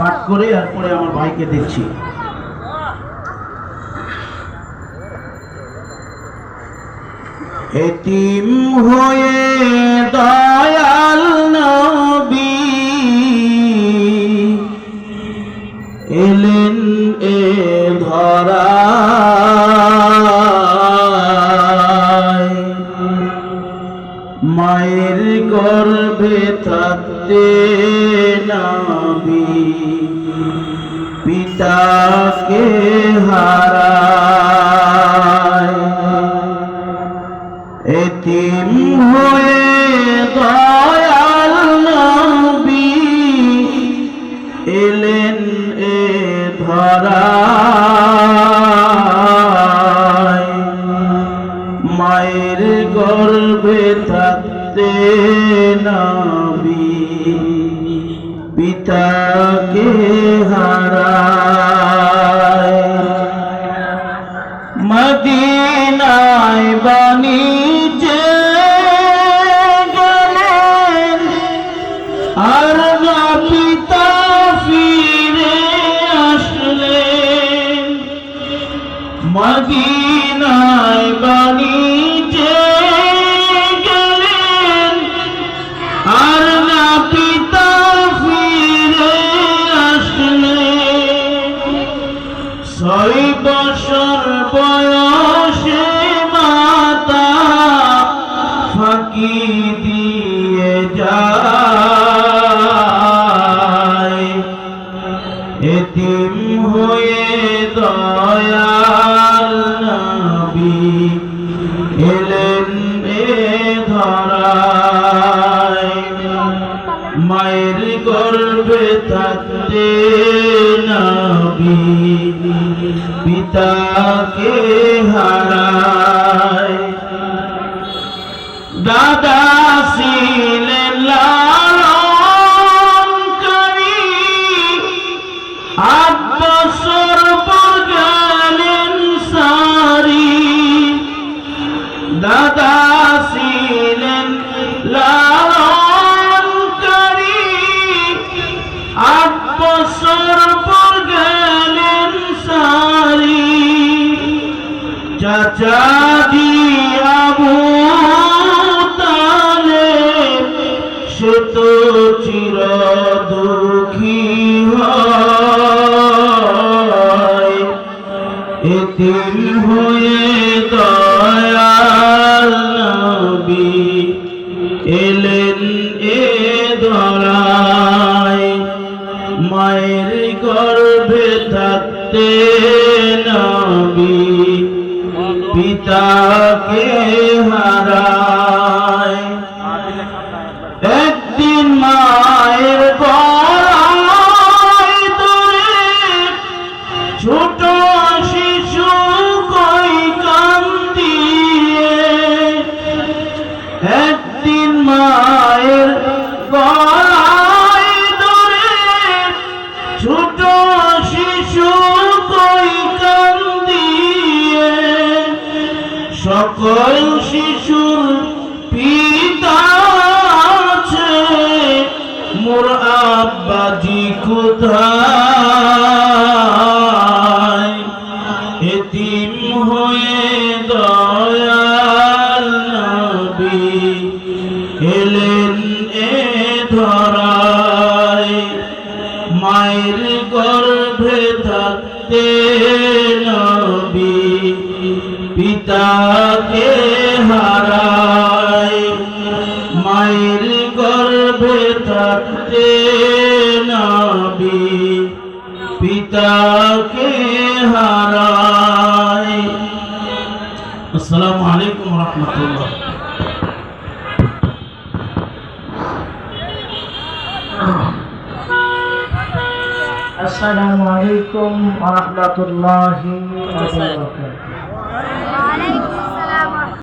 পাঠ করে এরপরে আমার ভাইকে দেখছি। এতিম হয়ে দয়াল নবী এলেন এ ধরা মায়ের গর্ভে থাকতে নামি। পিতাকে হারায় মায়ের গর্ভে থাকতে নাবি। পিতাকে হারায়। মদিনায় বাণিজ্যে গেলেন। এলেন এ ধরায়। মায়ের গর্বে থাকতে নবী পিতাকে হারায়। দাদা চাচা আবু তালেব সে তো চির দুঃখী হয় এতিম হয়ে দয়াল নবী এলেন এ ধরায়। মায়ের গর্ভে থাকতে নবী। পিতাকে হারায়। একদিন সকল শিশুর পিতা আছে। মোর আব্বাজি কোথায়? এতিম হয়ে দয়াল নবী এলেন এ ধরায়। মায়ের গর্ভে পিতাকে হারায় মায়ের গর্ভে থাকতে নবী, পিতাকে হারায় আসসালামু আলাইকুম রহমতুল্লাহ। আলাইকুম ওয়া রাহমাতুল্লাহি ওয়া বারাকাতুহু।